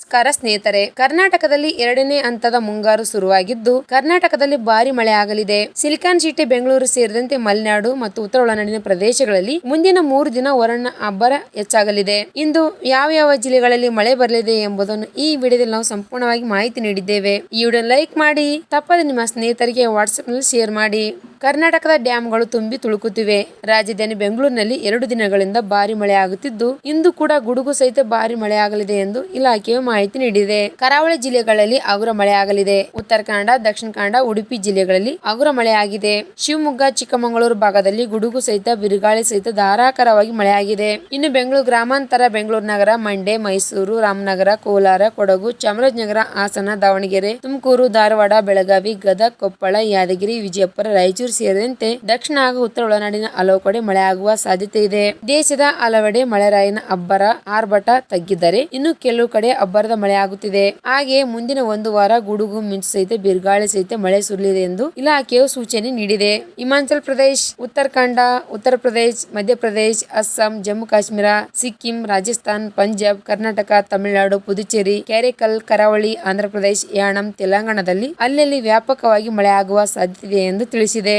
ನಮಸ್ಕಾರ ಸ್ನೇಹಿತರೆ. ಕರ್ನಾಟಕದಲ್ಲಿ ಎರಡನೇ ಹಂತದ ಮುಂಗಾರು ಶುರುವಾಗಿದ್ದು, ಕರ್ನಾಟಕದಲ್ಲಿ ಭಾರಿ ಮಳೆ ಆಗಲಿದೆ. ಸಿಲಿಕಾನ್ ಸಿಟಿ ಬೆಂಗಳೂರು ಸೇರಿದಂತೆ ಮಲೆನಾಡು ಮತ್ತು ಉತ್ತರ ಒಳನಾಡಿನ ಪ್ರದೇಶಗಳಲ್ಲಿ ಮುಂದಿನ ಮೂರು ದಿನ ವರುಣ ಅಬ್ಬರ ಹೆಚ್ಚಾಗಲಿದೆ. ಇಂದು ಯಾವ ಯಾವ ಜಿಲ್ಲೆಗಳಲ್ಲಿ ಮಳೆ ಬರಲಿದೆ ಎಂಬುದನ್ನು ಈ ವಿಡಿಯೋದಲ್ಲಿ ನಾವು ಸಂಪೂರ್ಣವಾಗಿ ಮಾಹಿತಿ ನೀಡಿದ್ದೇವೆ. ಈ ವಿಡಿಯೋ ಲೈಕ್ ಮಾಡಿ, ತಪ್ಪದೆ ನಿಮ್ಮ ಸ್ನೇಹಿತರಿಗೆ ವಾಟ್ಸ್ಆಪ್ನಲ್ಲಿ ಶೇರ್ ಮಾಡಿ. ಕರ್ನಾಟಕದ ಡ್ಯಾಂಗಳು ತುಂಬಿ ತುಳುಕುತ್ತಿವೆ. ರಾಜಧಾನಿ ಬೆಂಗಳೂರಿನಲ್ಲಿ ಎರಡು ದಿನಗಳಿಂದ ಭಾರಿ ಮಳೆಯಾಗುತ್ತಿದ್ದು, ಇಂದು ಕೂಡ ಗುಡುಗು ಸಹಿತ ಭಾರಿ ಮಳೆಯಾಗಲಿದೆ ಎಂದು ಇಲಾಖೆಯು ಮಾಹಿತಿ ನೀಡಿದೆ. ಕರಾವಳಿ ಜಿಲ್ಲೆಗಳಲ್ಲಿ ಹಗುರ ಮಳೆಯಾಗಲಿದೆ. ಉತ್ತರ ಕನ್ನಡ, ದಕ್ಷಿಣ ಕನ್ನಡ, ಉಡುಪಿ ಜಿಲ್ಲೆಗಳಲ್ಲಿ ಹಗುರ ಮಳೆಯಾಗಿದೆ. ಶಿವಮೊಗ್ಗ, ಚಿಕ್ಕಮಗಳೂರು ಭಾಗದಲ್ಲಿ ಗುಡುಗು ಸಹಿತ, ಬಿರುಗಾಳಿ ಸಹಿತ ಧಾರಾಕಾರವಾಗಿ ಮಳೆಯಾಗಿದೆ. ಇನ್ನು ಬೆಂಗಳೂರು ಗ್ರಾಮಾಂತರ, ಬೆಂಗಳೂರು ನಗರ, ಮಂಡ್ಯ, ಮೈಸೂರು, ರಾಮನಗರ, ಕೋಲಾರ, ಕೊಡಗು, ಚಾಮರಾಜನಗರ, ಹಾಸನ, ದಾವಣಗೆರೆ, ತುಮಕೂರು, ಧಾರವಾಡ, ಬೆಳಗಾವಿ, ಗದಗ, ಕೊಪ್ಪಳ, ಯಾದಗಿರಿ, ವಿಜಯಪುರ, ರಾಯಚೂರು ಸೇರಿದಂತೆ ದಕ್ಷಿಣ ಹಾಗೂ ಉತ್ತರ ಒಳನಾಡಿನ ಹಲವು ಕಡೆ ಮಳೆಯಾಗುವ ಸಾಧ್ಯತೆ ಇದೆ. ದೇಶದ ಹಲವೆಡೆ ಮಳೆರಾಯನ ಅಬ್ಬರ ಆರ್ಭಟ ತಗ್ಗಿದ್ದರೆ ಇನ್ನು ಕೆಲವು ಕಡೆ ಅಬ್ಬರದ ಮಳೆಯಾಗುತ್ತಿದೆ ಹಾಗೆ ಮುಂದಿನ ಒಂದು ವಾರ ಗುಡುಗು, ಮಿಂಚು ಸಹಿತ, ಬಿರುಗಾಳಿ ಸಹಿತ ಮಳೆ ಸುರಿಯಲಿದೆ ಎಂದು ಇಲಾಖೆಯು ಸೂಚನೆ ನೀಡಿದೆ. ಹಿಮಾಚಲ ಪ್ರದೇಶ, ಉತ್ತರಾಖಂಡ, ಉತ್ತರ ಪ್ರದೇಶ ಮಧ್ಯಪ್ರದೇಶ ಅಸ್ಸಾಂ, ಜಮ್ಮು ಕಾಶ್ಮೀರ, ಸಿಕ್ಕಿಂ, ರಾಜಸ್ಥಾನ್, ಪಂಜಾಬ್, ಕರ್ನಾಟಕ, ತಮಿಳುನಾಡು, ಪುದುಚೇರಿ ಕ್ಯಾರೆಕಲ್ ಕರಾವಳಿ ಆಂಧ್ರಪ್ರದೇಶ್ ಯಾಣಂ, ತೆಲಂಗಾಣದಲ್ಲಿ ಅಲ್ಲಲ್ಲಿ ವ್ಯಾಪಕವಾಗಿ ಮಳೆಯಾಗುವ ಸಾಧ್ಯತೆ ಇದೆ ಎಂದು ತಿಳಿಸಿದೆ.